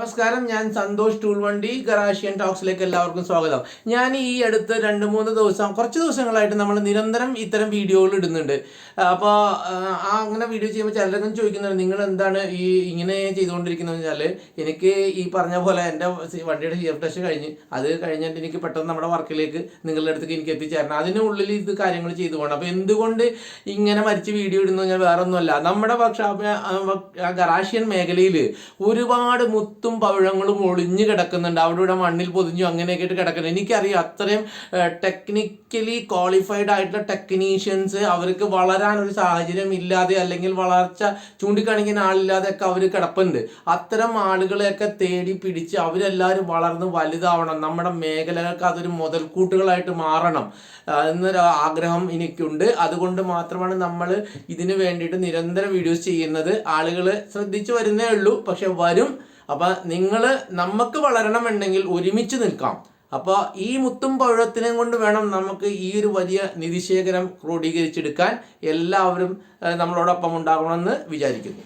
നമസ്കാരം ഞാൻ സന്തോഷ് ടൂൾ വണ്ടി ഗറാഷ്യൻ ടോക്സിലേക്ക് എല്ലാവർക്കും സ്വാഗതം. ഞാൻ ഈ അടുത്ത് രണ്ട് മൂന്ന് ദിവസം കുറച്ച് ദിവസങ്ങളായിട്ട് നമ്മൾ നിരന്തരം ഇത്തരം വീഡിയോകൾ ഇടുന്നുണ്ട്. അപ്പോൾ ആ അങ്ങനെ വീഡിയോ ചെയ്യുമ്പോൾ ചിലരൊക്കെ ചോദിക്കുന്നുണ്ട് നിങ്ങൾ എന്താണ് ഈ ഇങ്ങനെ ചെയ്തുകൊണ്ടിരിക്കുന്നത്? വെച്ചാൽ എനിക്ക് ഈ പറഞ്ഞ പോലെ എന്റെ വണ്ടിയുടെ സി എഫ് ടെസ്റ്റ് കഴിഞ്ഞ് അത് കഴിഞ്ഞിട്ട് എനിക്ക് പെട്ടെന്ന് നമ്മുടെ വർക്കിലേക്ക് നിങ്ങളുടെ അടുത്തേക്ക് എനിക്ക് എത്തിച്ചേരണം. അതിനുള്ളിൽ ഇത് കാര്യങ്ങൾ ചെയ്തു പോകണം. അപ്പോൾ എന്തുകൊണ്ട് ഇങ്ങനെ മരിച്ച് വീഡിയോ ഇടുന്നു ഞാൻ വേറെ ഒന്നുമല്ല നമ്മുടെ വർക്ക്ഷോപ്പ് ഗറാഷ്യൻ മേഖലയിൽ ഒരുപാട് മുത്തും പവിഴങ്ങളും ഒളിഞ്ഞു കിടക്കുന്നുണ്ട്. അവിടെ ഇവിടെ മണ്ണിൽ പൊതിഞ്ഞു അങ്ങനെയൊക്കെ ആയിട്ട് കിടക്കുന്നുണ്ട് എനിക്കറിയാം അത്രയും ടെക്നിക്കലി ക്വാളിഫൈഡ് ആയിട്ടുള്ള ടെക്നീഷ്യൻസ് അവർക്ക് വളരാൻ ഒരു സാഹചര്യം ഇല്ലാതെ അല്ലെങ്കിൽ വളർച്ച ചൂണ്ടിക്കാണിക്കുന്ന ആളില്ലാതെ ഒക്കെ അവർ കിടപ്പുണ്ട്. അത്തരം ആളുകളെയൊക്കെ തേടി പിടിച്ച് അവരെല്ലാവരും വളർന്ന് വലുതാവണം. നമ്മുടെ മേഖലകൾക്ക് അതൊരു മുതൽക്കൂട്ടുകളായിട്ട് മാറണം. എന്നൊരു ആഗ്രഹം എനിക്കുണ്ട്. അതുകൊണ്ട് മാത്രമാണ് നമ്മൾ ഇതിന് വേണ്ടിയിട്ട് നിരന്തരം വീഡിയോസ് ചെയ്യുന്നത്. ആളുകൾ ശ്രദ്ധിച്ചു വരുന്നേ ഉള്ളൂ. പക്ഷെ വരും. അപ്പം നിങ്ങൾ നമുക്ക് വളരണമെന്നുണ്ടെങ്കിൽ ഒരുമിച്ച് നിൽക്കാം. അപ്പോൾ ഈ മുത്തും പഴത്തിനെയും കൊണ്ട് വേണം നമുക്ക് ഈ ഒരു വലിയ നിധിശേഖരം ക്രോഡീകരിച്ചെടുക്കാൻ എല്ലാവരും നമ്മളോടൊപ്പം ഉണ്ടാകണമെന്ന് വിചാരിക്കുന്നു.